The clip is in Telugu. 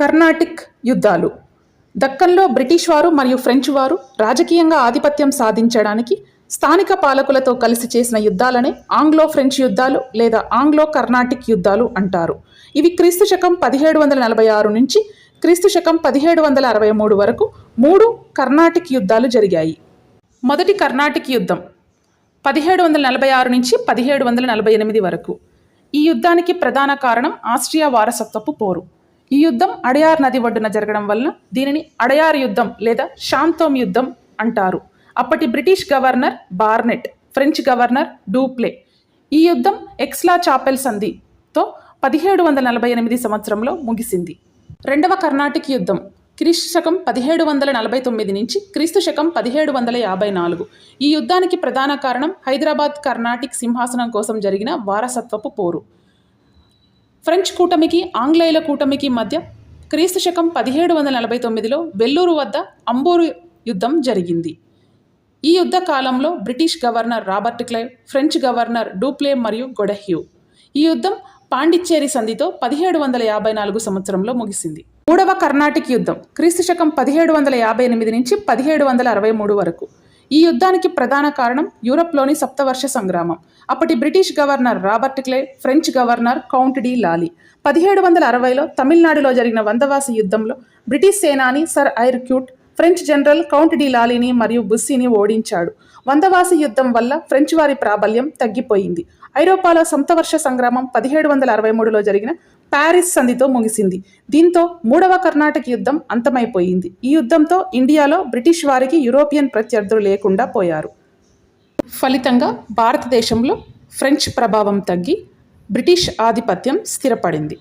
కర్ణాటిక్ యుద్ధాలు. దక్కన్లో బ్రిటిష్ వారు మరియు ఫ్రెంచ్ వారు రాజకీయంగా ఆధిపత్యం సాధించడానికి స్థానిక పాలకులతో కలిసి చేసిన యుద్ధాలనే ఆంగ్లో ఫ్రెంచ్ యుద్ధాలు లేదా ఆంగ్లో కర్ణాటిక్ యుద్ధాలు అంటారు. ఇవి క్రీస్తు శకం పదిహేడు వందల నలభై ఆరు నుంచి క్రీస్తు శకం పదిహేడు వందల అరవై మూడు వరకు మూడు కర్ణాటిక్ యుద్ధాలు జరిగాయి. మొదటి కర్ణాటిక్ యుద్ధం పదిహేడు వందల నలభై ఆరు నుంచి పదిహేడు వందల నలభై ఎనిమిది వరకు. ఈ యుద్ధానికి ప్రధాన కారణం ఆస్ట్రియా వారసత్వపు పోరు. ఈ యుద్ధం అడయార్ నది ఒడ్డున జరగడం వలన దీనిని అడయార్ యుద్ధం లేదా శాంతోమ్ యుద్ధం అంటారు. అప్పటి British governor Barnett French governor Dupleix. ఈ యుద్ధం ఎక్స్లా చాపెల్ సంధితో పదిహేడు వందల నలభై ఎనిమిది సంవత్సరంలో ముగిసింది. రెండవ కర్ణాటిక్ యుద్ధం క్రీస్తు శకం పదిహేడు వందల నలభై తొమ్మిది నుంచి క్రీస్తు శకం పదిహేడు వందల యాభై నాలుగు. ఈ యుద్ధానికి ప్రధాన కారణం హైదరాబాద్ కర్ణాటిక్ సింహాసనం కోసం జరిగిన వారసత్వపు పోరు. ఫ్రెంచ్ కూటమికి ఆంగ్లేయుల కూటమికి మధ్య క్రీస్తు శకం పదిహేడు వందల నలభై తొమ్మిదిలో వెల్లూరు వద్ద అంబూరు యుద్ధం జరిగింది. ఈ యుద్ధ కాలంలో British governor Robert Clive French governor Dupleix మరియు గొడహ్యూ. ఈ యుద్ధం పాండిచ్చేరి సంధితో పదిహేడు వందల యాభై నాలుగు సంవత్సరంలో ముగిసింది. మూడవ కర్ణాటిక్ యుద్ధం క్రీస్తు శకం పదిహేడు వందల యాభై ఎనిమిది నుంచి పదిహేడు వందల అరవై మూడు వరకు. ఈ యుద్ధానికి ప్రధాన కారణం యూరప్లోని సప్తవర్ష సంగ్రామం. అప్పటి British governor Robert Clive French governor Count de Lally. పదిహేడు వందల అరవైలో తమిళనాడులో జరిగిన వందవాసి యుద్ధంలో బ్రిటిష్ సేనాని sir Eyre Coote French general Count de లాలీని మరియు బుస్సీని ఓడించాడు. వందవాసి యుద్ధం వల్ల ఫ్రెంచ్ వారి ప్రాబల్యం తగ్గిపోయింది. ఐరోపాలో సొంతవర్ష సంగ్రామం పదిహేడు వందల అరవై మూడులో జరిగిన ప్యారిస్ సంధితో ముగిసింది. దీంతో మూడవ కర్ణాటక యుద్ధం అంతమైపోయింది. ఈ యుద్ధంతో ఇండియాలో బ్రిటిష్ వారికి యూరోపియన్ ప్రత్యర్థులు లేకుండా పోయారు. ఫలితంగా భారతదేశంలో ఫ్రెంచ్ ప్రభావం తగ్గి బ్రిటిష్ ఆధిపత్యం స్థిరపడింది.